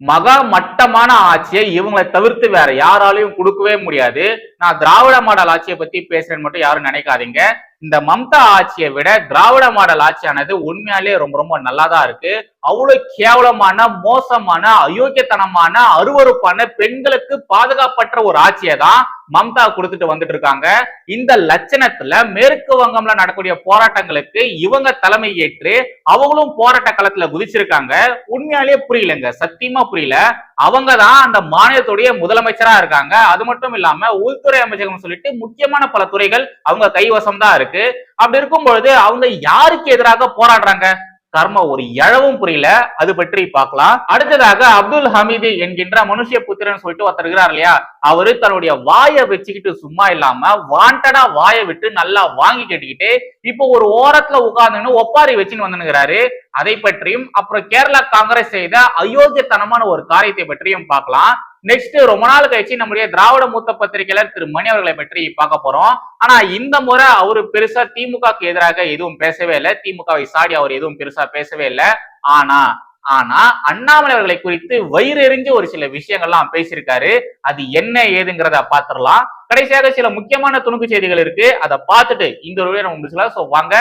மகா மட்டமான ஆட்சியை இவங்களை தவிர்த்து வேற யாராலையும் கொடுக்கவே முடியாது. நான் திராவிட மாடல் ஆட்சியை பத்தி பேசுறேன்னு மட்டும் யாரும் நினைக்காதீங்க. இந்த மம்தா ஆட்சியை விட திராவிட மாடல் ஆட்சியானது உண்மையாலே ரொம்ப ரொம்ப நல்லாதான் இருக்கு. அவ்வளவு கேவலமான மோசமான அயோக்கியத்தனமான அருவருப்பான பெண்களுக்கு பாதுகாப்பற்ற ஒரு ஆட்சியை தான் மம்தா கொடுத்துட்டு வந்துட்டு இருக்காங்க. இந்த லட்சணத்துல மேற்கு வங்கம்ல நடக்கக்கூடிய போராட்டங்களுக்கு இவங்க தலைமை ஏற்று அவங்களும் போராட்ட களத்துல குதிச்சிருக்காங்க. உண்மையாலேயே புரியலங்க சத்தியமா புரியல. அவங்க தான் அந்த மாநிலத்துடைய முதலமைச்சரா இருக்காங்க. அது மட்டும் இல்லாம உள்துறை அமைச்சகம் சொல்லிட்டு முக்கியமான பல துறைகள் அவங்க கைவசம் தான் இருக்கு. அப்படி இருக்கும் பொழுது அவங்க யாருக்கு எதிராக போராடுறாங்க? கர்ம ஒரு எழவும் புரியல. அது பற்றி பார்க்கலாம். அடுத்ததாக அப்துல் ஹமீது என்கின்ற மனுஷிய புத்திரன் சொல்லிட்டு ஒருத்தர் இருக்கிறார் இல்லையா? அவரு தன்னுடைய வாயை வச்சுக்கிட்டு சும்மா இல்லாம வாண்டடா வாயை விட்டு நல்லா வாங்கி கட்டிக்கிட்டு இப்போ ஒரு ஓரத்துல உட்கார்ந்துன்னு ஒப்பாரி வச்சுன்னு வந்துனுங்கிறாரு அதை பற்றியும் அப்புறம் கேரளா காங்கிரஸ் செய்த அயோக்கியத்தனமான ஒரு காரியத்தை பற்றியும் பார்க்கலாம். நெக்ஸ்ட் ரொம்ப நாள் கழிச்சு நம்முடைய திராவிட மூத்த பத்திரிகையாளர் திரு மணி அவர்களை பற்றி பார்க்க போறோம். ஆனா இந்த முறை அவரு பெருசா திமுகக்கு எதிராக எதுவும் பேசவே இல்லை. திமுகவை சாடி அவர் எதுவும் பெருசா பேசவே இல்லை. ஆனா ஆனா அண்ணாமலை அவர்களை குறித்து வயிறு எறிஞ்சு ஒரு சில விஷயங்கள்லாம் பேசியிருக்காரு. அது என்ன ஏதுங்கிறத பாத்துரலாம் கடைசியாக சில முக்கியமான துணுக்கு செய்திகள் இருக்கு. அதை பார்த்துட்டு இந்த ஒரு நம்ம முடிச்சலாம் ஸோ வாங்க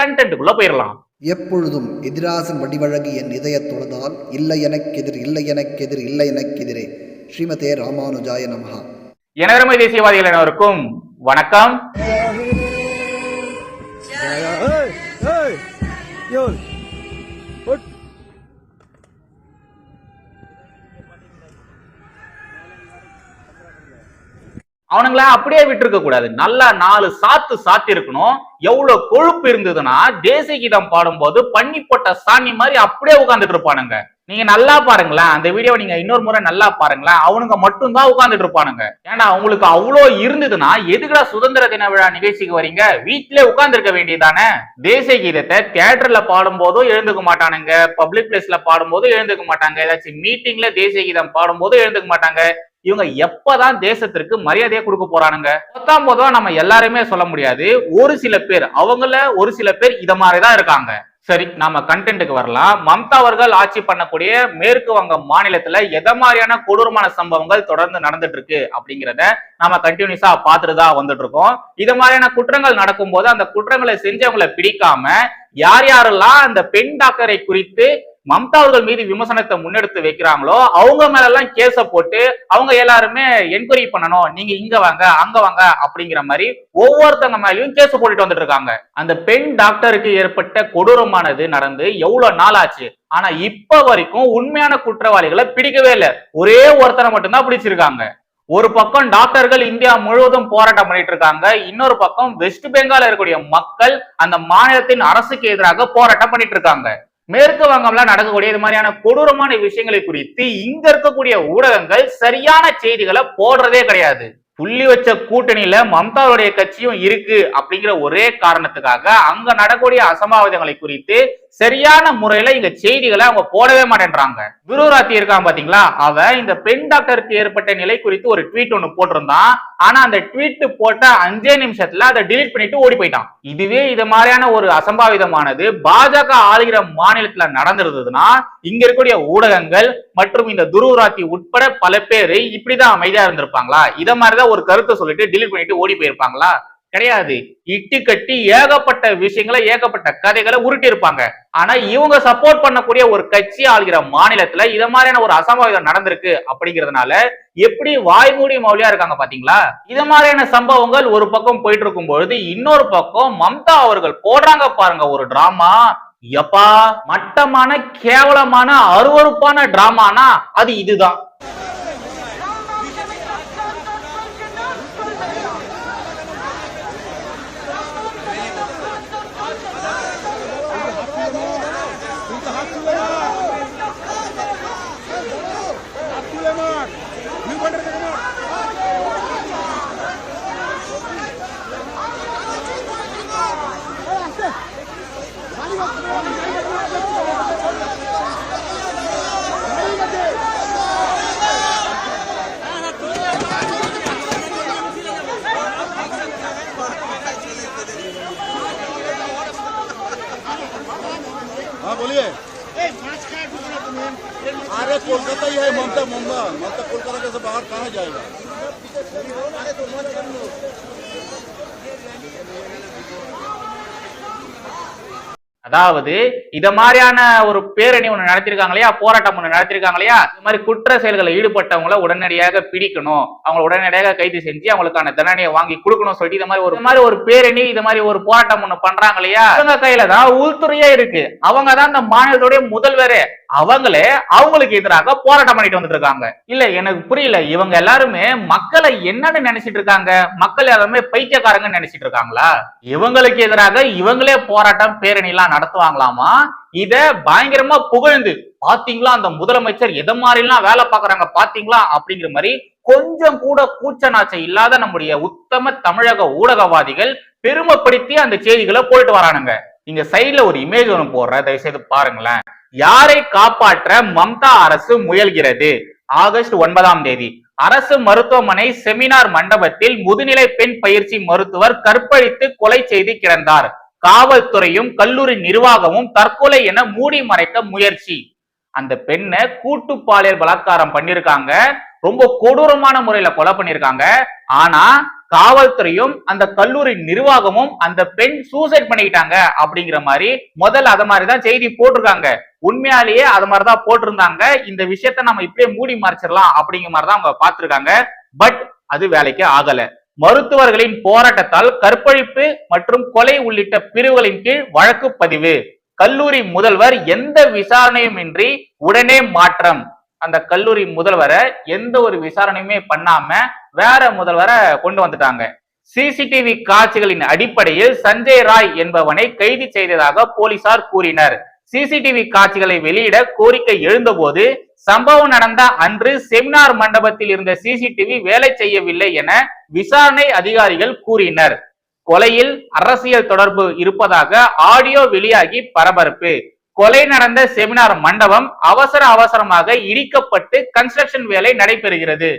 கண்டென்ட்டுக்குள்ள போயிடலாம். எப்பொழுதும் எதிராசன் வடிவழகு என் இதய தொழுதால் இல்லை எனக்கெதிர் இல்லை எனக்கெதிர் இல்லை எனக்கெதிரே ஸ்ரீமதே ராமானுஜாய நமஹா. எனதருமை தேசியவாதிகள் அனைவருக்கும் வணக்கம். அவனுங்களை அப்படியே விட்டுருக்க கூடாது. நல்லா நாலு சாத்து சாத்தி இருக்கணும் எவ்வளவு கொழுப்பு இருந்ததுன்னா தேசிய கீதம் பாடும்போது பண்ணி போட்ட சாணி மாதிரி அப்படியே உட்கார்ந்துட்டு இருப்பானுங்க. நீங்க நல்லா பாருங்களேன். அந்த வீடியோ நீங்க இன்னொரு முறை நல்லா பாருங்களேன். அவனுங்க மட்டும்தான் உட்கார்ந்துட்டு இருப்பானுங்க. ஏன்னா அவங்களுக்கு அவ்வளோ இருந்ததுன்னா எதுக்குடா சுதந்திர தின விழா நிகழ்ச்சிக்கு வரீங்க? வீட்டிலே உட்காந்துருக்க வேண்டியதானே தேசிய கீதத்தை தியேட்டர்ல பாடும்போதும் எழுந்துக்க மாட்டானுங்க. பப்ளிக் பிளேஸ்ல பாடும்போதும் எழுந்துக்க மாட்டாங்க. ஏதாச்சும் மீட்டிங்ல தேசிய கீதம் பாடும்போது எழுந்துக்க மாட்டாங்க. இவங்க எப்பதான் தேசத்திற்கு மரியாதையை கொடுக்க போறானுங்க? பத்தாம் போதும் நம்ம எல்லாருமே சொல்ல முடியாது. ஒரு சில பேர் அவங்கள ஒரு சில பேர் இத மாதிரிதான் இருக்காங்க. சரி நாம கண்டென்ட்டுக்கு வரலாம். மம்தா அவர்கள் ஆட்சி பண்ணக்கூடிய மேற்கு வங்க மாநிலத்துல எத மாதிரியான கொடூரமான சம்பவங்கள் தொடர்ந்து நடந்துட்டு இருக்கு அப்படிங்கிறத நாம கண்டினியூஸா பார்த்துட்டு தான் வந்துட்டு இருக்கோம் இது மாதிரியான குற்றங்கள் நடக்கும்போது அந்த குற்றங்களை செஞ்சவங்களை பிடிக்காம யார் யாரெல்லாம் அந்த பெண் டாக்டரை குறித்து மம்தா அவர்கள் மீது விமர்சனத்தை முன்னெடுத்து வைக்கிறாங்களோ அவங்க மேல எல்லாம் கேஸ போட்டு அவங்க எல்லாருமே என்கொயரி பண்ணணும். நீங்க இங்க வாங்க அங்க வாங்க அப்படிங்கிற மாதிரி ஒவ்வொருத்தவங்க மேலயும் கேஸ் போட்டுட்டு வந்துட்டு இருக்காங்க. அந்த பெண் டாக்டருக்கு ஏற்பட்ட கொடூரமானது நடந்து எவ்வளவு நாள் ஆச்சு? ஆனா இப்ப வரைக்கும் உண்மையான குற்றவாளிகளை பிடிக்கவே இல்லை. ஒரே ஒருத்தரை மட்டும்தான் பிடிச்சிருக்காங்க. ஒரு பக்கம் டாக்டர்கள் இந்தியா முழுவதும் போராட்டம் பண்ணிட்டு இருக்காங்க. இன்னொரு பக்கம் வெஸ்ட் பெங்கால் இருக்கக்கூடிய மக்கள் அந்த மாநிலத்தின் அரசுக்கு எதிராக போராட்டம் பண்ணிட்டு இருக்காங்க. மேற்கு வங்கம்ல நடக்கக்கூடிய இது மாதிரியான கொடூரமான விஷயங்களை குறித்து இங்க இருக்கக்கூடிய ஊடகங்கள் சரியான செய்திகளை போடுறதே கிடையாது. புள்ளி வச்ச கூட்டணியில மம்தாவுடைய கட்சியும் இருக்கு அப்படிங்கிற ஒரே காரணத்துக்காக அங்க நடக்கக்கூடிய அசம்பாவிதங்களை குறித்து சரியான முறையில இங்க செய்திகளை அவங்க போடவே மாட்டேன்றாங்க. குருராத்தி இருக்கான் பாத்தீங்களா? அவன் இந்த பெண் டாக்டருக்கு ஏற்பட்ட நிலை குறித்து ஒரு ட்வீட் ஒண்ணு போட்டிருந்தான். ஆனா அந்த ட்வீட் போட்ட அஞ்சே நிமிஷத்துல அதை டிலீட் பண்ணிட்டு ஓடி போயிட்டான். இதுவே இது மாதிரியான ஒரு அசம்பாவிதமானது. பாஜக ஆளுகிற மாநிலத்துல நடந்திருந்ததுன்னா இங்க இருக்கக்கூடிய ஊடகங்கள் மற்றும் இந்த துருவராத்தி உட்பட பல பேர் இப்படிதான் அமைதியா இருந்திருப்பாங்களா? இத மாதிரிதான் ஒரு கருத்தை சொல்லிட்டு டிலீட் பண்ணிட்டு ஓடி போயிருப்பாங்களா? கிடையாது. இட்டு கட்டி ஏகப்பட்ட விஷயங்களை ஏகப்பட்ட கதைகளை உருட்டி இருப்பாங்க. ஆனா இவங்க சப்போர்ட் பண்ணக்கூடிய ஒரு கட்சி ஆளுகிற மாநிலத்துல இத மாதிரியான ஒரு அசம்பாவிதம் நடந்திருக்கு அப்படிங்கறதுனால எப்படி வாய்மூடி மௌலியா இருக்காங்க பாத்தீங்களா? இத மாதிரியான சம்பவங்கள் ஒரு பக்கம் போயிட்டு இருக்கும் பொழுது இன்னொரு பக்கம் மம்தா அவர்கள் போடுறாங்க பாருங்க ஒரு டிராமா எப்பா மட்டமான கேவலமான அருவருப்பான டிராமானா அது இதுதான். हाँ बोलिए पता ही है ममता मुंबा ममता कोलकाता के से बाहर कहाँ जाएगा அதாவது இத மாதிரியான ஒரு பேரணி ஒண்ணு நடத்திருக்காங்க இல்லையா போராட்டம் ஒண்ணு நடத்திருக்காங்க இல்லையா இந்த மாதிரி குற்ற செயல்களில் ஈடுபட்டவங்கள உடனடியாக பிடிக்கணும் அவங்களை உடனடியாக கைது செஞ்சு அவங்களுக்கான தண்டனையை வாங்கி கொடுக்கணும் சொல்லிட்டு இந்த மாதிரி ஒரு இந்த மாதிரி ஒரு பேரணி இது மாதிரி ஒரு போராட்டம் ஒண்ணு பண்றாங்க இல்லையா அவங்க கையில தான் உள்துறையே இருக்கு அவங்க தான் இந்த மாநிலத்துடைய முதல்வரே அவங்களே அவங்களுக்கு எதிராக போராட்டம் பண்ணிட்டு வந்துட்டு இருக்காங்க. இல்ல எனக்கு புரியல. இவங்க எல்லாருமே மக்களை என்னன்னு நினைச்சிட்டு இருக்காங்க? மக்கள் எல்லாருமே பைத்தியக்காரங்க நினைச்சிட்டு இருக்காங்களா? இவங்களுக்கு எதிராக இவங்களே போராட்டம் பேரணி எல்லாம் நடத்துவாங்களாமா? இத பயங்கரமா புகழ்ந்து பாத்தீங்களா அந்த முதலமைச்சர் எதை மாதிரிலாம் வேலை பாக்குறாங்க பாத்தீங்களா? அப்படிங்கிற மாதிரி கொஞ்சம் கூட கூச்ச நாச்சை இல்லாத நம்முடைய உத்தம தமிழக ஊடகவாதிகள் பெருமைப்படுத்தி அந்த செய்திகளை போயிட்டு வரானுங்க. இங்க சைட்ல ஒரு இமேஜ் ஒன்று போடுற தயவு செய்து பாருங்களேன். யாரை காப்பாற்ற மம்தா அரசு முயல்கிறது? ஆகஸ்ட் ஒன்பதாம் தேதி. அரசு மருத்துவமனை செமினார் மண்டபத்தில் முதுநிலை பெண் பயிற்சி மருத்துவர் கற்பழித்து கொலை செய்து கிடந்தார். காவல்துறையும் கல்லூரி நிர்வாகமும் தற்கொலை என மூடி மறைக்க முயற்சி. அந்த பெண்ணை கூட்டு பாலியல் பலாத்காரம் பண்ணிருக்காங்க. ரொம்ப கொடூரமான முறையில கொலை பண்ணிருக்காங்க. ஆனா காவல்துறையும் அந்த கல்லூரி நிர்வாகமும் அந்த பெண் சூசைட் பண்ணிக்கிட்டாங்க அப்படிங்கிற மாதிரி முதல்ல அத மாதிரிதான் செய்தி போட்டிருக்காங்க. உண்மையாலேயே அது மாதிரிதான் போட்டிருந்தாங்க. இந்த விஷயத்த நம்ம இப்படியே மூடி மறைச்சிடலாம் அப்படிங்கிற மாதிரிதான் அவங்க பார்த்திருக்காங்க. பட் அது வேலைக்கு ஆகல. மருத்துவர்களின் போராட்டத்தால் கற்பழிப்பு மற்றும் கொலை உள்ளிட்ட பிரிவுகளின் கீழ் வழக்கு பதிவு. கல்லூரி முதல்வர் எந்த விசாரணையும் இன்றி உடனே மாற்றம். அந்த கல்லூரி முதல்வரை எந்த ஒரு விசாரணையுமே பண்ணாம வேற முதல்வரை கொண்டு வந்துட்டாங்க. சிசிடிவி காட்சிகளின் அடிப்படையில் சஞ்சய் ராய் என்பவனை கைது செய்ததாக போலீசார் கூறினர். சிசிடிவி காட்சிகளை வெளியிட கோரிக்கை எழுந்தபோது சம்பவம் நடந்த அன்று செமினார் மண்டபத்தில் இருந்த சிசிடிவி வேலை செய்யவில்லை என விசாரணை அதிகாரிகள் கூறினர். கொலையில் அரசியல் தொடர்பு இருப்பதாக ஆடியோ வெளியாகி பரபரப்பு. கொலை நடந்த செமினார் மண்டபம் அவசர அவசரமாக இடிக்கப்பட்டு கன்ஸ்ட்ரக்ஷன் வேலை நடைபெறுகிறது.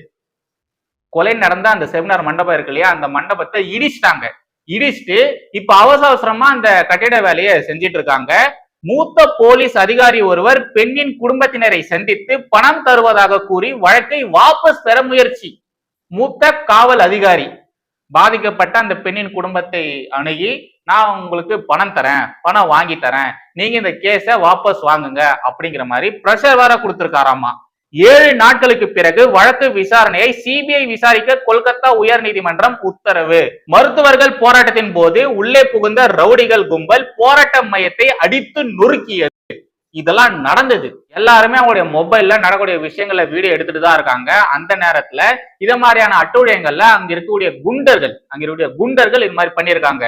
கொலை நடந்த அந்த செமினார் மண்டபம் இருக்கு இல்லையா? அந்த மண்டபத்தை இடிச்சிட்டாங்க. இடிச்சிட்டு இப்ப அவசர அவசரமா அந்த கட்டிட வேலையை செஞ்சிட்டு இருக்காங்க. மூத்த போலீஸ் அதிகாரி ஒருவர் பெண்ணின் குடும்பத்தினரை சந்தித்து பணம் தருவதாக கூறி வழக்கை வாபஸ் பெற முயற்சி. மூத்த காவல் அதிகாரி. பாதிக்கப்பட்ட அந்த பெண்ணின் குடும்பத்தை அணுகி நான் உங்களுக்கு பணம் தரேன் பணம் வாங்கி தரேன். நீங்க இந்த கேஸை வாபஸ் வாங்குங்க அப்படிங்கிற மாதிரி ப்ரெஷர் வேற கொடுத்துருக்காராமா. ஏழு நாட்களுக்கு பிறகு வழக்கு விசாரணையை சிபிஐ விசாரிக்க கொல்கத்தா உயர் நீதிமன்றம் உத்தரவு. மருத்துவர்கள் போராட்டத்தின் போது உள்ளே புகுந்த ரவுடிகள் கும்பல் போராட்ட மையத்தை அடித்து நொறுக்கியது. இதெல்லாம் நடந்தது. எல்லாருமே அவங்களுடைய மொபைல்ல நடக்கக்கூடிய விஷயங்களை வீடியோ எடுத்துட்டு தான் இருக்காங்க. அந்த நேரத்துல இத மாதிரியான அட்டூழியங்கள்ல அங்க இருக்கக்கூடிய குண்டர்கள் அங்க இருக்கக்கூடிய குண்டர்கள் இது மாதிரி பண்ணியிருக்காங்க.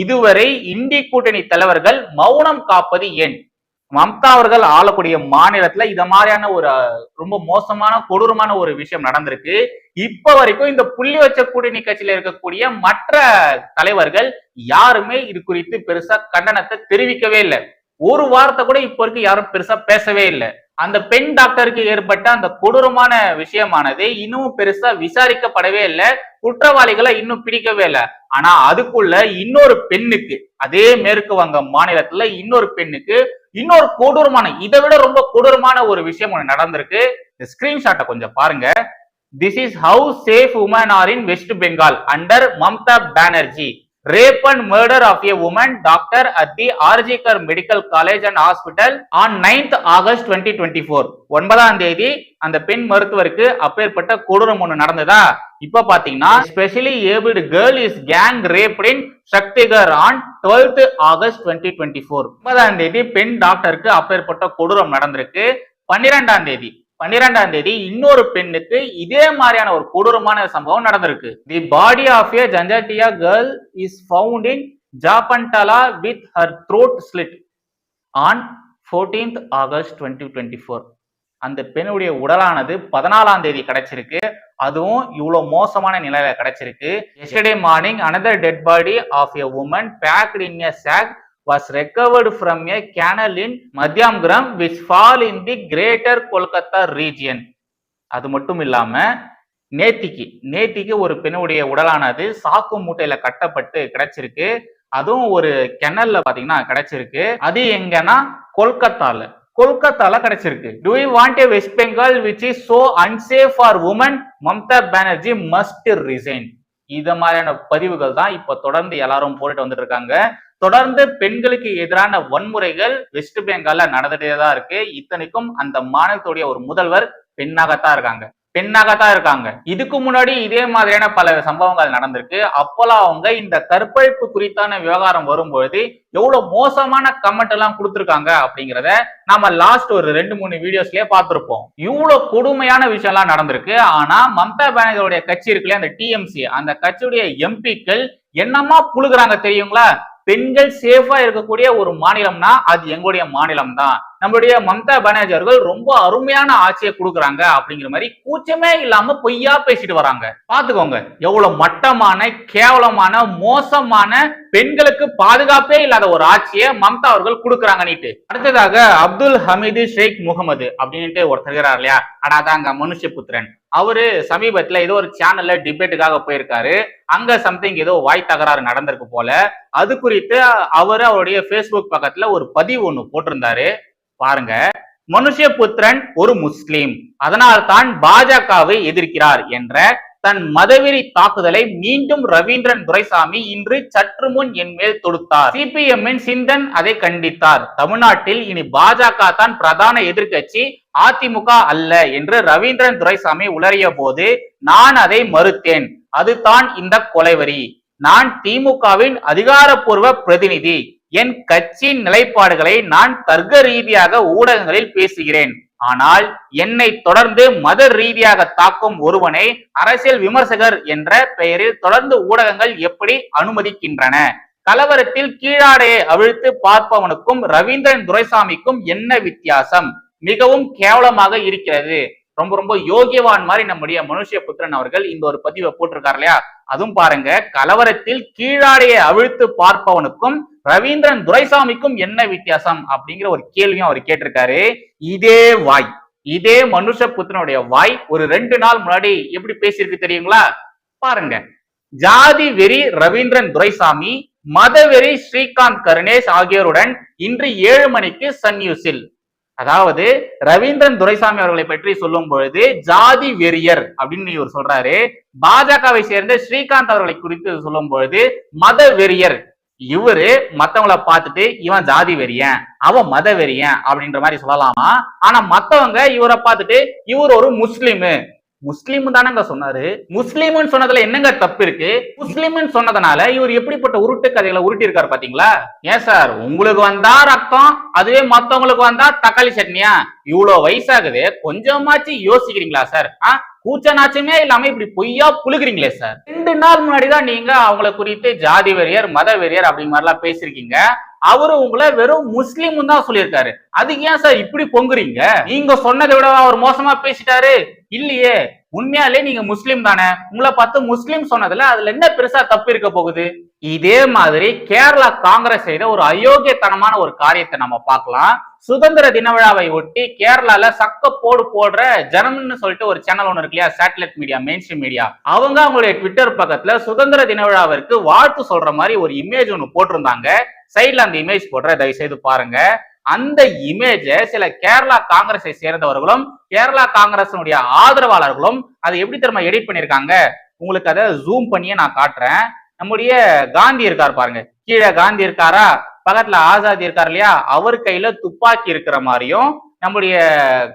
இதுவரை இந்தி கூட்டணி தலைவர்கள் மௌனம் காப்பது ஏன்? மம்தா அவர்கள் ஆளக்கூடிய மாநிலத்துல இத மாதிரியான ஒரு ரொம்ப மோசமான கொடூரமான ஒரு விஷயம் நடந்திருக்கு. இப்ப வரைக்கும் இந்த புள்ளி வச்ச கூட்டணி கட்சியில இருக்கக்கூடிய மற்ற தலைவர்கள் யாருமே இது குறித்து பெருசா கண்டனத்தை தெரிவிக்கவே இல்லை. ஒரு வார்த்தை கூட இப்ப வரைக்கும் யாரும் பெருசா பேசவே இல்லை. அந்த பெண் டாக்டருக்கு ஏற்பட்ட அந்த கொடூரமான விஷயமானது இன்னும் பெருசா விசாரிக்கப்படவே இல்லை. குற்றவாளிகளை இன்னும் பிடிக்கவே இல்லை. ஆனா அதுக்குள்ள இன்னொரு பெண்ணுக்கு அதே மேற்கு வங்க மாநிலத்துல இன்னொரு பெண்ணுக்கு இன்னொரு கொடூரமான இதை விட ரொம்ப கொடூரமான ஒரு விஷயம் ஒண்ணு நடந்திருக்கு. இந்த ஸ்கிரீன்ஷாட்டை கொஞ்சம் பாருங்க. This is how safe women are in West Bengal under Mamata Banerjee rape and murder of a woman doctor at the RG Kar medical college and hospital on ninth August twenty twenty four ஒன்பதாம் தேதி அந்த பெண் மருத்துவருக்கு அப்பேற்பட்ட கொடூரம் ஒண்ணு நடந்ததா? இப்ப பாத்தீங்கன்னா specially abled girl is gang raped in Shaktigarh on twelfth August twenty twenty four ஒன்பதாம் தேதி பெண் டாக்டருக்கு அப்பேற்பட்ட கொடூரம் நடந்திருக்கு. பன்னிரெண்டாம் தேதி பன்னிரெண்டாம் தேதி இன்னொரு பெண்ணுக்கு இதே மாதிரியான ஒரு கொடூரமான சம்பவம் நடந்திருக்கு. The body of a Janjatiya girl is found in Jabantala with her throat slit on 14th August twenty twenty four அந்த பெண்ணுடைய உடலானது பதினாலாம் தேதி கிடைச்சிருக்கு. அதுவும் இவ்வளவு மோசமான நிலையில கிடைச்சிருக்கு. Yesterday morning another dead body of a woman packed in a sack was recovered from a canal in Madhyamgram which fall in the greater Kolkata region அது மட்டும் இல்லாம நேத்திக்கு நேத்திக்கு ஒரு பெண்ணுடைய உடலானது சாக்கு மூட்டையில கட்டப்பட்டு கிடைச்சிருக்கு. அதுவும் ஒரு கிணல்ல பாத்தீங்கன்னா கிடைச்சிருக்கு. அது எங்கன்னா கொல்கத்தால. கொல்கத்தால கிடைச்சிருக்கு. Do you want a West Bengal which is so unsafe for women Mamata Banerjee must resign இத மாதிரியான பதிவுகள் தான் இப்ப தொடர்ந்து எல்லாரும் போட்டுட்டு வந்துட்டு இருக்காங்க. தொடர்ந்து பெண்களுக்கு எதிரான வன்முறைகள் வெஸ்ட் பெங்கால்ல நடந்துட்டே தான் இருக்கு. இத்தனைக்கும் அந்த மாநிலத்துடைய ஒரு முதல்வர் பெண்ணாகத்தான் இருக்காங்க. பெண்ணாகத்தான் இருக்காங்க. இதுக்கு முன்னாடி இதே மாதிரியான பல சம்பவங்கள் நடந்திருக்கு. அப்போலாம் அவங்க இந்த கற்பழிப்பு குறித்தான விவகாரம் வரும்பொழுது எவ்வளவு மோசமான கமெண்ட் எல்லாம் கொடுத்துருக்காங்க அப்படிங்கிறத நாம லாஸ்ட் ஒரு ரெண்டு மூணு வீடியோஸ்லயே பார்த்திருப்போம். இவ்வளவு கொடுமையான விஷயம் எல்லாம் நடந்திருக்கு. ஆனா மம்தா பானர்ஜியோடைய கட்சி இருக்குல்ல அந்த டிஎம்சி அந்த கட்சியுடைய எம்பிக்கள் என்னமா புழுகிறாங்க தெரியுங்களா? பெண்கள் சேஃபா இருக்கக்கூடிய ஒரு மாநிலம்னா அது எங்களுடைய மாநிலம் தான் நம்மளுடைய மம்தா பானர்ஜி அவர்கள் ரொம்ப அருமையான ஆட்சியை கொடுக்குறாங்க அப்படிங்கிற மாதிரி கூச்சமே இல்லாம பொய்யா பேசிட்டு வராங்க. பாத்துக்கோங்க எவ்வளவு மட்டமான கேவலமான மோசமான பெண்களுக்கு பாதுகாப்பே இல்லாத ஒரு ஆட்சியை மம்தா அவர்கள் கொடுக்குறாங்க நீட்டு அடுத்ததாக அப்துல் ஹமீது ஷேக் முகமது அப்படின்ட்டு ஒருத்தர் இருக்கிறார் இல்லையா? அடாதாங்க மனுஷபுத்திரன் அவரு சமீபத்துல ஏதோ ஒரு சேனல்ல டிபேட்டுக்காக போயிருக்காரு. அங்க சம்திங் ஏதோ வாய் தகராறு நடந்திருக்கு போல. அது குறித்து அவர் அவருடைய ஃபேஸ்புக் பக்கத்துல ஒரு பதிவு ஒண்ணு போட்டிருந்தாரு. பாருங்க. மனுஷபுத்திரன் ஒரு முஸ்லிம். அதனால் தான் பாஜகவை எதிர்க்கிறார் என்ற தன் மதவெறி தாக்குதலை மீண்டும் ரவீந்திரன் துரைசாமி இன்று சற்று முன் என் மேல் தொடுத்தார். சிபிஎம்மின் சிந்தன் அதை கண்டித்தார். தமிழ்நாட்டில் இனி பாஜக தான் பிரதான எதிர்க்கட்சி அதிமுக அல்ல என்று ரவீந்திரன் துரைசாமி உளறிய போது நான் அதை மறுத்தேன். அதுதான் இந்த கொலைவரி நான் திமுகவின் அதிகாரப்பூர்வ பிரதிநிதி. என் கட்சியின் நிலைப்பாடுகளை நான் தர்க்க ரீதியாக ஊடகங்களில் பேசுகிறேன். ஆனால் என்னை தொடர்ந்து மத ரீதியாக தாக்கும் ஒருவனை அரசியல் விமர்சகர் என்ற பெயரில் தொடர்ந்து ஊடகங்கள் எப்படி அனுமதிக்கின்றன? கலவரத்தில் கீழாடையை அவிழ்த்து பார்ப்பவனுக்கும் ரவீந்திரன் துரைசாமிக்கும் என்ன வித்தியாசம்? மிகவும் கேவலமாக இருக்கிறது. ரொம்ப ரொம்ப யோகியவான் மாதிரி நம்முடைய மனுஷ புத்திரன் அவர்கள் இந்த ஒரு பதிவை போட்டிருக்காரு இல்லையா? அதுவும் பாருங்க கலவரத்தில் கீழாடையை அவிழ்த்து பார்ப்பவனுக்கும் ரவீந்திரன் துரைசாமிக்கும் என்ன வித்தியாசம் அப்படிங்கிற ஒரு கேள்வியும் அவர் கேட்டிருக்காரு. இதே வாய் இதே மனுஷ புத்திரனுடைய வாய் ஒரு ரெண்டு நாள் முன்னாடி எப்படி பேசியிருக்கு தெரியுங்களா? பாருங்க ஜாதி வெறி ரவீந்திரன் துரைசாமி மதவெறி ஸ்ரீகாந்த் கருணேஷ் ஆகியோருடன் இன்று ஏழு மணிக்கு சன் நியூஸில். அதாவது ரவீந்திரன் துரைசாமி அவர்களை பற்றி சொல்லும் பொழுது ஜாதி வெறியர் அப்படின்னு இவர் சொல்றாரு. பாஜகவை சேர்ந்த ஸ்ரீகாந்த் அவர்களை குறித்து சொல்லும் பொழுது மத வெறியர். இவரு மத்தவங்களை பார்த்துட்டு இவன் ஜாதி வெறியன் அவன் மத வெறியன் அப்படின்ற மாதிரி சொல்லலாமா? ஆனா மத்தவங்க இவரை பார்த்துட்டு இவர் ஒரு முஸ்லிமு. முஸ்லீம் தானங்க சொன்னாரு. முஸ்லீம்னு சொன்னதுல என்னங்க தப்பு இருக்கு? முஸ்லீம்னு சொன்னதுனால இவர் எப்படிப்பட்ட உருட்டு கதைகளை உருட்டி இருக்காரு பாத்தீங்களா? ஏன் சார்? உங்களுக்கு வந்தா ரத்தம் அதுவே மத்தவங்களுக்கு வந்தா தக்காளி சட்னியா? இவ்வளவு வயசாகுது கொஞ்சமாச்சு யோசிக்கிறீங்களா சார்? ஆஹ் கூச்ச நாச்சமே இல்லாம இப்படி பொய்யா புழுகிறீங்களே சார் ரெண்டு நாள் முன்னாடி தான் நீங்க அவங்கள குறித்து ஜாதி வெறியர் மத வெறியர் அப்படி மாதிரிலாம் பேசிருக்கீங்க அவரு உங்களை வெறும் முஸ்லீம் தான் சொல்லியிருக்காரு. அதுக்கு ஏன் சார் இப்படி பொங்குறீங்க? நீங்க சொன்னதை விட அவர் மோசமா பேசிட்டாரு? இல்லையே. உண்மையாலே நீங்க முஸ்லீம் தானே? உங்களை பார்த்து முஸ்லீம் சொன்னதுல அதுல என்ன பெருசா தப்பு இருக்க போகுது? இதே மாதிரி கேரளா காங்கிரஸ் செய்த ஒரு அயோக்கியத்தனமான ஒரு காரியத்தை நம்ம பார்க்கலாம். சுதந்திர தின விழாவை ஒட்டி கேரளால சக்க போடு போடுற ஜனம்னு சொல்லிட்டு ஒரு சேனல் ஒன்று இருக்கு இல்லையா? Satellite media mainstream media அவங்க அவங்களுடைய ட்விட்டர் பக்கத்துல சுதந்திர தின விழாவிற்கு வாழ்த்து சொல்ற மாதிரி ஒரு இமேஜ் ஒன்று போட்டிருந்தாங்க. சைட்ல அந்த இமேஜ் போடுற தயவு செய்து பாருங்க. அந்த இமேஜை சில கேரளா காங்கிரஸை சேர்ந்தவர்களும் கேரளா காங்கிரசினுடைய ஆதரவாளர்களும் அதை எப்படி திரும்ப எடிட் பண்ணியிருக்காங்க? உங்களுக்கு அதை ஜூம் பண்ணியே நான் காட்டுறேன். நம்முடைய காந்தி இருக்கார் பாருங்க. கீழே காந்தி இருக்காரா? பக்கத்துல ஆசாதி இருக்கார் இல்லையா? அவர் கையில துப்பாக்கி இருக்கிற மாதிரியும் நம்முடைய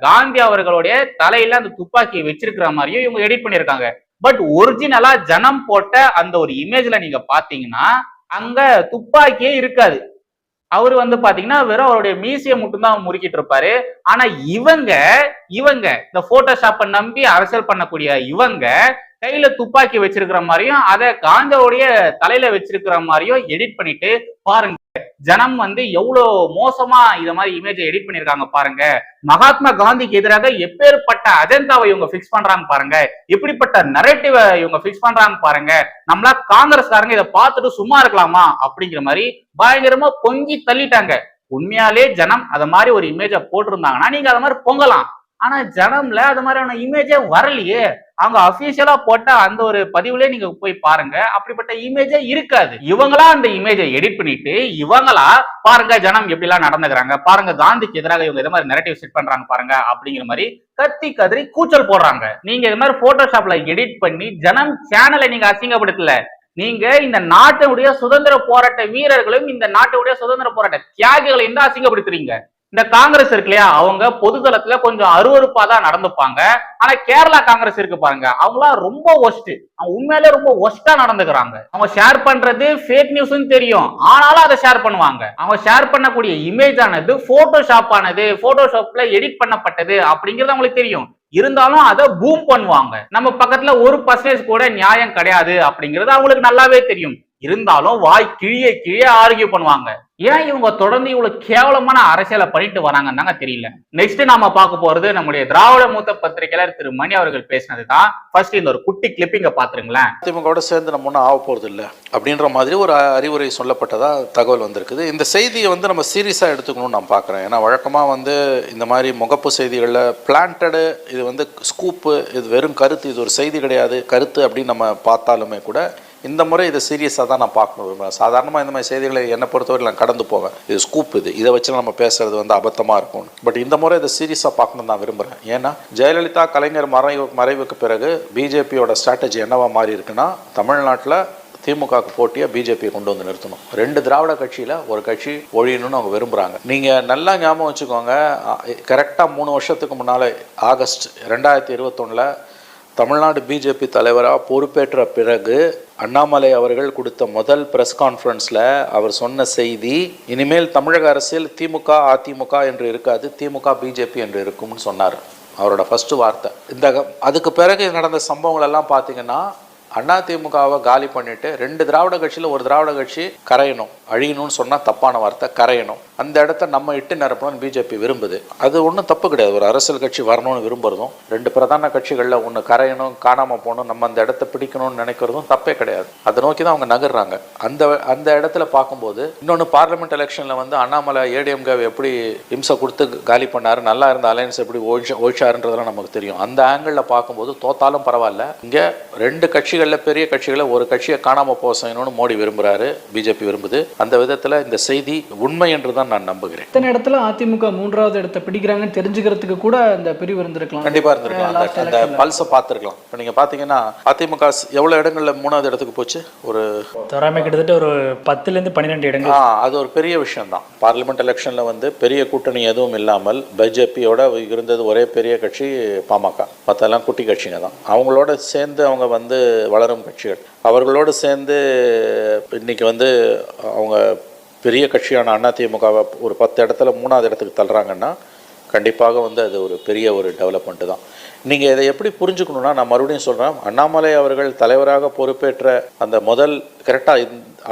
காந்தி அவர்களுடைய தலையில அந்த துப்பாக்கியை வச்சிருக்கிற மாதிரியும் இவங்க எடிட் பண்ணியிருக்காங்க. பட் ஒரிஜினலா ஜனம் போட்ட அந்த ஒரு இமேஜ்ல நீங்க பாத்தீங்கன்னா அங்க துப்பாக்கியே இருக்காது. அவர் வந்து பாத்தீங்கன்னா வெறும் அவருடைய மீசியை மட்டும்தான் முறுக்கிட்டு இருப்பாரு. ஆனா இவங்க இவங்க இந்த போட்டோஷாப்பை நம்பி அரசியல் பண்ணக்கூடிய இவங்க கையில துப்பாக்கி வச்சிருக்கிற மாதிரியும் அதை காந்தவுடைய தலையில வச்சிருக்கிற மாதிரியும் எடிட் பண்ணிட்டு பாருங்க. ஜனம் வந்து எவ்வளவு மோசமா இத மாதிரி இமேஜை எடிட் பண்ணிருக்காங்க பாருங்க. மகாத்மா காந்திக்கு எதிராக எப்பேற்பட்ட அஜெண்டாவை இவங்க பிக்ஸ் பண்றாங்க பாருங்க. எப்படிப்பட்ட நரேட்டிவ இவங்க பிக்ஸ் பண்றாங்க பாருங்க. நம்மளா காங்கிரஸ்காரங்க இதை பார்த்துட்டு சும்மா இருக்கலாமா? அப்படிங்கிற மாதிரி பயங்கரமா பொங்கி தள்ளிட்டாங்க. உண்மையாலே ஜனம் அத மாதிரி ஒரு இமேஜை போட்டிருந்தாங்கன்னா நீங்க அத மாதிரி பொங்கலாம். ஆனா ஜனம்ல அது மாதிரியான இமேஜே வரலையே. அவங்க அபிஷியலா போட்ட அந்த ஒரு பதிவுல நீங்க போய் பாருங்க. அப்படிப்பட்ட இமேஜே இருக்காது. இவங்களா அந்த இமேஜை எடிட் பண்ணிட்டு இவங்களா பாருங்க ஜனம் எப்படி எல்லாம் நடந்துக்கிறாங்க பாருங்க காந்திக்கு எதிராக இவங்க இதை மாதிரி நெரட்டிவ் செட் பண்றாங்க பாருங்க அப்படிங்கிற மாதிரி கத்தி கதறி கூச்சல் போடுறாங்க. நீங்க இது மாதிரி போட்டோஷாப்ல எடிட் பண்ணி ஜனம் சேனலை நீங்க அசிங்கப்படுத்தல. நீங்க இந்த நாட்டுடைய சுதந்திர போராட்ட வீரர்களும் இந்த நாட்டுடைய சுதந்திர போராட்ட தியாகிகளையும் தான் அசிங்கப்படுத்துறீங்க? இந்த காங்கிரஸ் இருக்கு இல்லையா அவங்க பொதுதளத்துல கொஞ்சம் அருவறுப்பா தான் நடந்துப்பாங்க. ஆனா கேரளா காங்கிரஸ் இருக்கு பாருங்க அவங்களாம் ரொம்ப ஒஸ்ட் அவங்க உண்மையிலே ரொம்ப ஒஸ்டா நடந்துக்கிறாங்க. அவங்க ஷேர் பண்றது ஃபேக் நியூஸ்னு தெரியும். ஆனாலும் அதை ஷேர் பண்ணுவாங்க. அவங்க ஷேர் பண்ணக்கூடிய இமேஜ் ஆனது போட்டோஷாப் ஆனது போட்டோஷாப்ல எடிட் பண்ணப்பட்டது அப்படிங்கிறது அவங்களுக்கு தெரியும். இருந்தாலும் அதை பூம் பண்ணுவாங்க. நம்ம பக்கத்துல ஒரு பர்சன்டேஜ் கூட நியாயம் கிடையாது அப்படிங்கிறது அவங்களுக்கு நல்லாவே தெரியும். இருந்தாலும் வாய் கிழிய கிழிய ஆர்கியூ பண்ணுவாங்க. ஏன் இவங்க தொடர்ந்து இவ்வளவு கேவலமான அரசியலை பண்ணிட்டு வராங்கன்னு தாங்க தெரியல. நெக்ஸ்ட் நாம பார்க்க போறது நம்முடைய திராவிட மூத்த பத்திரிகையாளர் திரு மணி அவர்கள் பேசினது தான் ஃபர்ஸ்ட் இந்த ஒரு குட்டி கிளிப்பிங்க பாத்துருங்களேன். அதிமுகவோட சேர்ந்து நம்ம ஒன்றும் ஆக போறது இல்லை அப்படின்ற மாதிரி ஒரு அறிவுரை சொல்லப்பட்டதா தகவல் வந்திருக்குது. இந்த செய்தியை வந்து நம்ம சீரியஸாக எடுத்துக்கணும்னு நான் பார்க்குறேன் ஏன்னா வழக்கமாக வந்து இந்த மாதிரி முகப்பு செய்திகளில் பிளான்டடு இது வந்து ஸ்கூப்பு இது வெறும் கருத்து இது ஒரு செய்தி கிடையாது. கருத்து அப்படின்னு நம்ம பார்த்தாலுமே கூட இந்த முறை இதை சீரியஸாக தான் நான் பார்க்கணும் விரும்புகிறேன் சாதாரணமாக இந்த மாதிரி செய்திகளை என்னை பொறுத்தவரை நான் கடந்து போவேன். இது ஸ்கூப் இது. இதை வச்சு நம்ம பேசுறது வந்து அபத்தமாக இருக்கும். பட் இந்த முறை இதை சீரியஸாக பார்க்கணும்னு நான் விரும்புகிறேன் ஏன்னா ஜெயலலிதா கலைஞர் மறைவு மறைவுக்கு பிறகு பிஜேபியோட ஸ்ட்ராட்டஜி என்னவா மாறி இருக்குன்னா தமிழ்நாட்டில் திமுகவுக்கு போட்டியாக பிஜேபியை கொண்டு வந்து நிறுத்தணும். ரெண்டு திராவிட கட்சியில் ஒரு கட்சி ஒழியணும்னு அவங்க விரும்புகிறாங்க நீங்கள் நல்லா ஞாபகம் வச்சுக்கோங்க கரெக்டாக மூணு வருஷத்துக்கு முன்னால் ஆகஸ்ட் ரெண்டாயிரத்தி இருபத்தொன்னில் தமிழ்நாடு பிஜேபி தலைவராக பொறுப்பேற்ற பிறகு அண்ணாமலை அவர்கள் கொடுத்த முதல் பிரஸ் கான்ஃபரன்ஸில் அவர் சொன்ன செய்தி இனிமேல் தமிழக அரசியல் திமுக அதிமுக என்று இருக்காது திமுக பிஜேபி என்று இருக்கும்னு சொன்னார். அவரோட ஃபஸ்ட்டு வார்த்தை. இந்த அதுக்கு பிறகு நடந்த சம்பவங்கள் எல்லாம் பார்த்தீங்கன்னா அண்ணா திமுகவை காலி பண்ணிவிட்டு ரெண்டு திராவிட கட்சியில் ஒரு திராவிட கட்சி கரையணும் அழியணும்னு சொன்னால் தப்பான வார்த்தை கரையணும். அந்த இடத்த நம்ம இட்டு நிரப்பணும்னு பிஜேபி விரும்புது. அது ஒன்றும் தப்பு கிடையாது. ஒரு அரசியல் கட்சி வரணும்னு விரும்புறதும் ரெண்டு பிரதான கட்சிகளில் ஒன்று கரையணும் காணாமல் போகணும் நம்ம அந்த இடத்த பிடிக்கணும்னு நினைக்கிறதும் தப்பே கிடையாது. அதை நோக்கி தான் அவங்க நகர்றாங்க. அந்த அந்த இடத்துல பார்க்கும்போது இன்னொன்று பார்லிமெண்ட் எலெக்ஷனில் வந்து அண்ணாமலை ஏடிஎம்கேவை எப்படி இம்சை கொடுத்து காலி பண்ணாரு நல்லா இருந்த அலையன்ஸ் எப்படி ஒழிச்சா ஒழிச்சாருன்றதெல்லாம் நமக்கு தெரியும். அந்த ஆங்கிளில் பார்க்கும்போது தோத்தாலும் பரவாயில்ல. இங்கே ரெண்டு கட்சிகளில் பெரிய கட்சிகளை ஒரு கட்சியை காணாமல் போக செய்யணும்னு மோடி விரும்புகிறாரு பிஜேபி விரும்புது. அந்த விதத்தில் இந்த செய்தி உண்மை என்று தான் நான் நம்புகிறேன். இத்தனை இடத்துல அதிமுக மூன்றாவது இடத்தை பிடிக்கிறாங்கன்னு தெரிஞ்சுக்கிறதுக்கு கூட இந்த பிரிவு இருந்திருக்கலாம். கண்டிப்பா இருந்திருக்கலாம். அந்த- அந்த. பல்ஸை பார்த்துருக்கலாம். இப்போ நீங்கள் பார்த்தீங்கன்னா அதிமுக எவ்வளோ இடங்கள்ல மூணாவது இடத்துக்கு போச்சு? ஒரு தோராயமாக கிட்டத்தட்ட ஒரு பத்துலேருந்து பன்னிரெண்டு இடங்கள். ஆ அது ஒரு பெரிய விஷயம் தான் பார்லிமெண்ட் எலெக்ஷனில் வந்து பெரிய கூட்டணி எதுவும் இல்லாமல் பிஜேபியோட இருந்தது ஒரே பெரிய கட்சி பாமக. மற்றெல்லாம் குட்டி கட்சிங்க தான் அவங்களோட சேர்ந்து அவங்க வந்து வளரும் கட்சிகள். அவர்களோடு சேர்ந்து இன்னைக்கு வந்து அவங்க பெரிய கட்சியான அதிமுகவை ஒரு பத்து இடத்துல மூணாவது இடத்துக்கு தள்ளுறாங்கன்னா கண்டிப்பாக வந்து அது ஒரு பெரிய ஒரு டெவலப்மெண்ட்டு தான். நீங்கள் இதை எப்படி புரிஞ்சுக்கணுன்னா நான் மறுபடியும் சொல்கிறேன் அண்ணாமலை அவர்கள் தலைவராக பொறுப்பேற்ற அந்த முதல் கரெக்டாக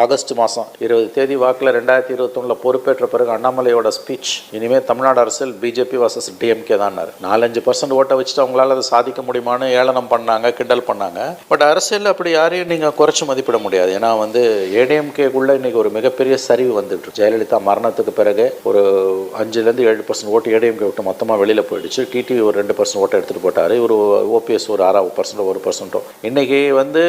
ஆகஸ்ட் மாதம் இருபது தேதி வாக்கில் ரெண்டாயிரத்தி இருபத்தொன்னில் பொறுப்பேற்ற பிறகு அண்ணாமலையோட ஸ்பீச் இனிமேல் தமிழ்நாடு அரசியல் பிஜேபி வர்சஸ் டிஎம்கே தான் நாலஞ்சு பர்சன்ட் ஓட்டை வச்சுட்டு அவங்களால அதை சாதிக்க முடியுமான்னு ஏளனம் பண்ணாங்க கிண்டல் பண்ணாங்க. பட் அரசியல் அப்படி யாரையும் நீங்கள் குறைச்சி மதிப்பிட முடியாது. ஏன்னா வந்து ஏடிஎம்கேக்குள்ளே இன்றைக்கி ஒரு மிகப்பெரிய சரிவு வந்துட்டு ஜெயலலிதா மரணத்துக்கு பிறகு ஒரு அஞ்சுலேருந்து ஏழு பர்சன்ட் ஓட்டு ஏடிஎம்கே விட்டு மொத்தமாக வெளியில் போயிடுச்சு. டிடிவி ஒரு ரெண்டு பர்சன்ட் ஓட்டை எடுத்துகிட்டு போட்டார். இவர் ஓபிஎஸ் ஒரு ஆறாவது பர்சன்ட் ஒரு பர்சன்ட்டோ இன்றைக்கி வந்து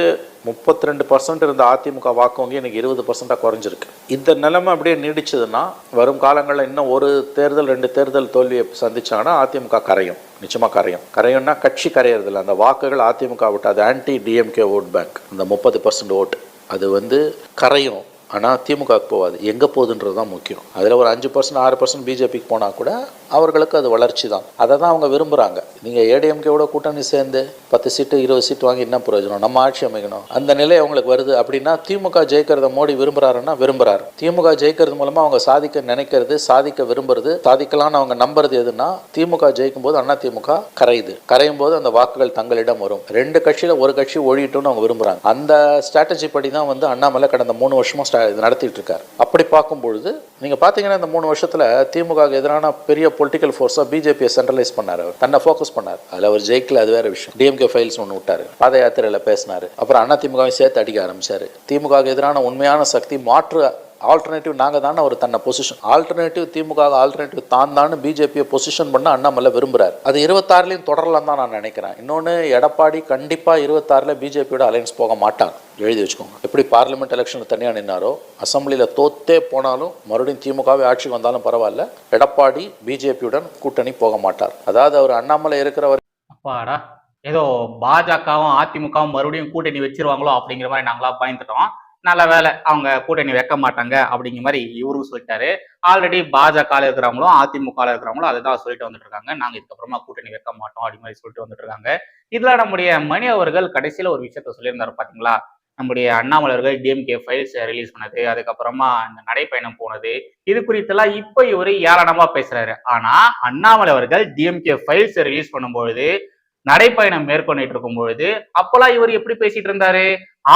முப்பத்தி ரெண்டு பர்சன்ட் இருந்த அதிமுக வாக்கு வங்கி எனக்கு இருபது பர்சன்ட்டாக குறைஞ்சிருக்கு. இந்த நிலைமை அப்படியே நீடிச்சதுன்னா வரும் காலங்களில் இன்னும் ஒரு தேர்தல் ரெண்டு தேர்தல் தோல்வியை சந்திச்சாங்கன்னா அதிமுக கரையும். நிச்சயமாக கரையும். கரையும்னா கட்சி கரையிறதில்ல. அந்த வாக்குகள் அதிமுக விட்டு அது ஆன்டி டிஎம்கே ஓட் பேங்க் அந்த முப்பது பர்சன்ட் ஓட்டு. அது வந்து கரையும். ஆனால் திமுகவுக்கு போகாது. எங்கே போகுதுன்றது தான் முக்கியம். அதில் ஒரு அஞ்சு பர்சன்ட் ஆறு பர்சன்ட் பிஜேபிக்கு போனால் கூட அவர்களுக்கு அது வளர்ச்சி தான். அதை தான் அவங்க விரும்புகிறாங்க நீங்கள் ஏடிஎம்கேவோட கூட்டணி சேர்ந்து பத்து சீட்டு இருபது சீட்டு வாங்கி என்ன பிரயோஜனம்? நம்ம ஆட்சி அமைக்கணும். அந்த நிலை அவங்களுக்கு வருது அப்படின்னா திமுக ஜெயிக்கிறத மோடி விரும்புகிறாருன்னா விரும்புகிறாரு திமுக ஜெயிக்கிறது மூலமாக அவங்க சாதிக்க நினைக்கிறது சாதிக்க விரும்புறது சாதிக்கலாம்னு அவங்க நம்புறது எதுன்னா திமுக ஜெயிக்கும் போது அண்ணா திமுக கரையுது. கரையும் போது அந்த வாக்குகள் தங்களிடம் வரும். ரெண்டு கட்சியில் ஒரு கட்சி ஒழியட்டும்னு அவங்க விரும்புகிறாங்க அந்த ஸ்ட்ராட்டஜி படி தான் வந்து அண்ணாமலை கடந்த மூணு வருஷமாக இது நடத்திட்டு இருக்காரு. அப்படி பார்க்கும்பொழுது நீங்கள் பார்த்தீங்கன்னா இந்த மூணு வருஷத்தில் திமுக எதிரான பெரிய பொலிட்டிக்கல் ஃபோர்ஸாக பிஜேபியை சென்ட்ரலைஸ் பண்ணார் அவர். தன்னை ஃபோக்கஸ் பண்ணார். அதில் அவர் ஜெயிக்கல அது வேற விஷயம். டிஎம்கே ஃபைல்ஸ் ஒன்று விட்டார். பாத யாத்திரையில் பேசினார். அப்புறம் அண்ணா திமுகவையும் சேர்த்து அடிக்க ஆரம்பிச்சார். திமுக எதிரான உண்மையான சக்தி மாற்று ஆல்டர்னேட்டிவ் நாங்கள் தானே அவர் தன்னை பொசிஷன் ஆல்டர்னேட்டிவ் திமுக ஆல்டர்னேட்டிவ் தான் தான் பிஜேபியை பொசிஷன் பண்ண அண்ணாமலை விரும்புகிறார் அது இருபத்தாறுலையும் தொடரலாம் தான் நான் நினைக்கிறேன். இன்னொன்று எடப்பாடி கண்டிப்பாக இருபத்தாறில் பிஜேபியோட அலையன்ஸ் போக மாட்டாங்க எழுதி வச்சுக்கோங்க. எப்படி பார்லிமெண்ட் எலெக்ஷனில் தனியாக நின்னாரோ அசம்பிளியில் தோத்தே போனாலும் மறுபடியும் திமுகவே ஆட்சிக்கு வந்தாலும் பரவாயில்ல. எடப்பாடி பிஜேபியுடன் கூட்டணி போக மாட்டார். அதாவது அவர் அண்ணாமலை இருக்கிற அப்பாடா ஏதோ பாஜகவும் அதிமுகவும் மறுபடியும் கூட்டணி வச்சிருவாங்களோ அப்படிங்கிற மாதிரி நாங்களா பயந்துட்டோம். நல்ல வேலை. அவங்க கூட்டணி வைக்க மாட்டாங்க அப்படிங்கிற மாதிரி இவரும் சொல்லிட்டாரு. ஆல்ரெடி பாஜகவில் இருக்கிறவங்களும் அதிமுகவில் இருக்கிறவங்களும் அதுதான் சொல்லிட்டு வந்துட்டு இருக்காங்க. நாங்கள் இதுக்கப்புறமா கூட்டணி வைக்க மாட்டோம் அப்படி மாதிரி சொல்லிட்டு வந்துட்டு இருக்காங்க. இதுல நம்முடைய மணி அவர்கள் கடைசியில் ஒரு விஷயத்த சொல்லியிருந்தாரு பாத்தீங்களா? நம்முடைய அண்ணாமலர்கள் டிஎம்கே ஃபைல்ஸ் ரிலீஸ் பண்ணது அதுக்கப்புறமா இந்த நடைப்பயணம் போனது. இது குறித்தெல்லாம் இப்போ இவர் ஏளனமா பேசுறாரு. ஆனா அண்ணாமலை அவர்கள் டிஎம்கே ஃபைல்ஸ் ரிலீஸ் பண்ணும்பொழுது நடைப்பயணம் மேற்கொண்டுட்டு இருக்கும் பொழுது அப்பெல்லாம் இவர் எப்படி பேசிட்டு இருந்தாரு?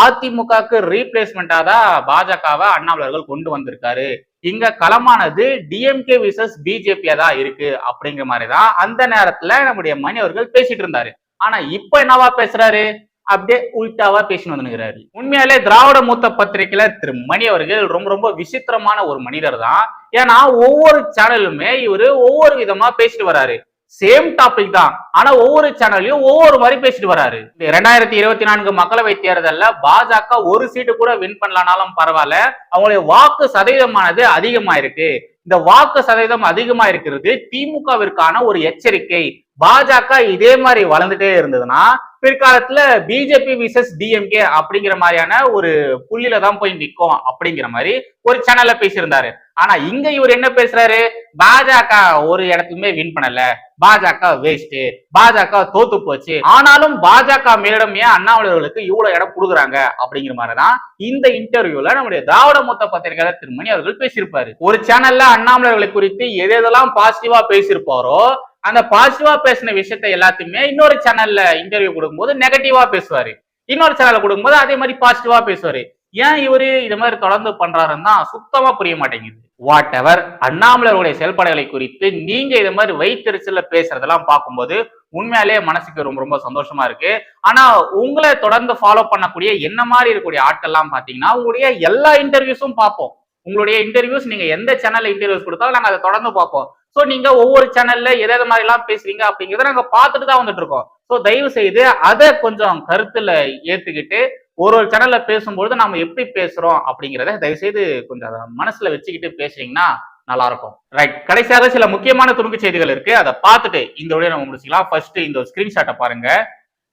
அதிமுகக்கு ரீப்ளேஸ்மெண்டா தான் பாஜகவை அண்ணாமலர்கள் கொண்டு வந்திருக்காரு. இங்க களமானது டிஎம்கே விசஸ் பிஜேபியா தான் இருக்கு அப்படிங்கிற மாதிரி தான் அந்த நேரத்துல நம்முடைய மணி அவர்கள் பேசிட்டு இருந்தாரு. ஆனா இப்ப என்னவா பேசுறாரு? அப்படியே உல்டாவா பேசின்னு வந்துருக்கிறாரு உண்மையாலே திராவிட மூத்த பத்திரிகையில திரு மணி அவர்கள் ரொம்ப ரொம்ப விசித்திரமான ஒரு மனிதர் தான் ஏன்னா ஒவ்வொரு சேனலுமே இவரு ஒவ்வொரு விதமா பேசிட்டு வராரு. சேம் டாபிக் தான். ஆனா ஒவ்வொரு சேனல்லையும் ஒவ்வொரு மாதிரி பேசிட்டு வராரு. இந்த ரெண்டாயிரத்தி இருபத்தி நான்கு மக்களவை தேர்தல்ல பாஜக ஒரு சீட்டு கூட வின் பண்ணலனாலும் பரவாயில்ல. அவங்களுடைய வாக்கு சதவீதமானது அதிகமா இருக்கு இந்த வாக்கு சதவீதம் அதிகமா இருக்கிறது திமுகவிற்கான ஒரு எச்சரிக்கை. பாஜக இதே மாதிரி வளர்ந்துட்டே இருந்ததுன்னா பிற்காலத்துல பிஜேபி விசஸ் டிஎம்கே அப்படிங்கிற மாதிரியான ஒரு புள்ளியில தான் போய் நிற்கும் அப்படிங்கிற மாதிரி ஒரு சேனல்ல பேசியிருந்தாரு. ஆனா இங்க இவர் என்ன பேசுறாரு? பாஜக ஒரு இடத்துலயுமே வின் பண்ணல. பாஜக வேஸ்ட் பாஜக தோத்து போச்சு. ஆனாலும் பாஜக மேலிடம் ஏன் அண்ணாமலைகளுக்கு இவ்வளவு இடம் கொடுக்குறாங்க அப்படிங்கிற மாதிரிதான் இந்த இன்டர்வியூல நம்முடைய திராவிட மூத்த பத்திரிகையாளர் திருமணி அவர்கள் பேசியிருப்பாரு. ஒரு சேனல்ல அண்ணாமலையர்களை குறித்து எது எதெல்லாம் பாசிட்டிவா பேசியிருப்பாரோ அந்த பாசிட்டிவா பேசின விஷயத்த எல்லாத்தையுமே இன்னொரு சேனல்ல இன்டர்வியூ கொடுக்கும்போது நெகட்டிவா பேசுவாரு. இன்னொரு சேனல்ல கொடுக்கும்போது அதே மாதிரி பாசிட்டிவா பேசுவாரு. ஏன் இவரு இது மாதிரி தொடர்ந்து பண்றாருன்னு தான் சுத்தமா புரிய மாட்டேங்குது. வாட் எவர் அண்ணாமலருடைய செயல்பாடுகளை குறித்து நீங்க இது மாதிரி வைத்தறிச்சல பேசுறதெல்லாம் பார்க்கும்போது உண்மையாலே மனசுக்கு ரொம்ப ரொம்ப சந்தோஷமா இருக்கு. ஆனா உங்களை தொடர்ந்து ஃபாலோ பண்ணக்கூடிய என்ன மாதிரி இருக்கக்கூடிய ஆட்கள்லாம் பாத்தீங்கன்னா உங்களுடைய எல்லா இன்டர்வியூஸும் பார்ப்போம். உங்களுடைய இன்டர்வியூஸ் நீங்க எந்த சேனல்ல இன்டர்வியூஸ் கொடுத்தாலும் நாங்க அதை தொடர்ந்து பார்ப்போம். சோ நீங்க ஒவ்வொரு சேனல்ல எதை மாதிரி எல்லாம் பேசுறீங்க அப்படிங்கறத நாங்க பார்த்துட்டு தான் வந்துட்டு இருக்கோம் சோ தயவு செய்து அதை கொஞ்சம் கருத்துல ஏத்துக்கிட்டு ஒரு ஒரு சேனல்ல பேசும்பொழுது நாம எப்படி பேசுறோம் அப்படிங்கறத தயவு செய்து கொஞ்சம் மனசுல வச்சுக்கிட்டு பேசுறீங்கன்னா நல்லா இருக்கும் ரைட் கடைசியாக சில முக்கியமான துணுக்கு செய்திகள் இருக்கு. அதை பார்த்துட்டு இந்த வழியை நம்ம முடிச்சுக்கலாம். ஃபர்ஸ்ட் இந்த ஸ்கிரீன்ஷாட்டை பாருங்க.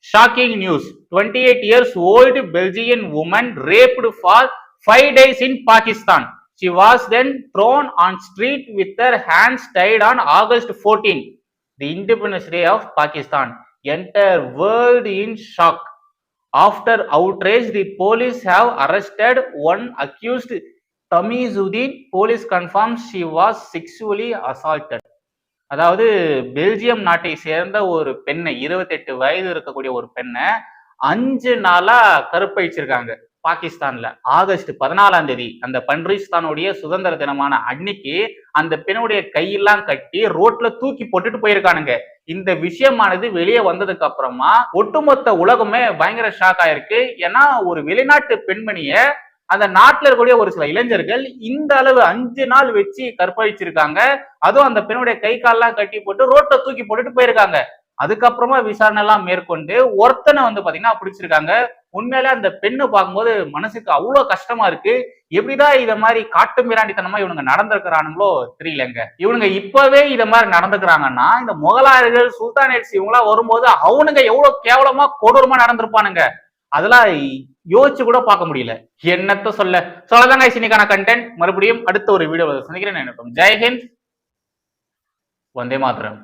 Shocking news twenty eight years old Belgian woman raped for five days in Pakistan she was then thrown on street with her hands tied on August fourteen the independence day of Pakistan enter world in shock after outrage the police have arrested one accused Tamizuddin police confirm she was sexually assaulted அதாவது Belgium நாட்டை சேர்ந்த ஒரு பெண்ணை இருபத்தெட்டு வயது இருக்கக்கூடிய ஒரு பெண்ணை அஞ்சு நாளா கருப்பழிச்சிருக்காங்க பாகிஸ்தான்ல. ஆகஸ்ட் பதினாலாம் தேதி அந்த பன்ரிஸ்தானுடைய சுதந்திர தினமான அன்னைக்கு அந்த பெண்ணுடைய கையெல்லாம் கட்டி ரோட்ல தூக்கி போட்டுட்டு போயிருக்கானுங்க. இந்த விஷயமானது வெளியே வந்ததுக்கு அப்புறமா ஒட்டுமொத்த உலகமே பயங்கர ஷாக் ஆயிருக்கு. ஏன்னா ஒரு வெளிநாட்டு பெண்மணிய அந்த நாட்டில் இருக்கக்கூடிய ஒரு சில இளைஞர்கள் இந்த அளவு அஞ்சு நாள் வச்சு கற்பழிச்சிருக்காங்க. அதுவும் அந்த பெண்ணுடைய கை கால்லாம் கட்டி போட்டு ரோட்ல தூக்கி போட்டுட்டு போயிருக்காங்க. அதுக்கப்புறமா விசாரணை எல்லாம் மேற்கொண்டு ஒருத்தனை வந்து பாத்தீங்கன்னா பிடிச்சிருக்காங்க. உண்மையில அந்த பெண்ணு பார்க்கும்போது மனசுக்கு அவ்வளவு கஷ்டமா இருக்கு. எப்படிதான் இத மாதிரி காட்டு மிராண்டித்தனமா இவனுங்க நடந்திருக்கிறானுங்களோ தெரியலங்க. இவனுங்க இப்பவே இத மாதிரி நடந்துக்கிறாங்கன்னா இந்த முகலாயர்கள் சுல்தானேட்ஸ் இவங்களா வரும்போது அவனுங்க எவ்வளவு கேவலமா கொடூரமா நடந்திருப்பானுங்க. அதெல்லாம் யோசிச்சு கூட பார்க்க முடியல. என்னத்த சொல்ல? சொல்லதாங்க இன்னைக்கான கண்டென்ட் மறுபடியும் அடுத்த ஒரு வீடியோ சந்திக்கிறேன். நினைப்போம் ஜெய்ஹிந்த் வந்தே மாத்திரம்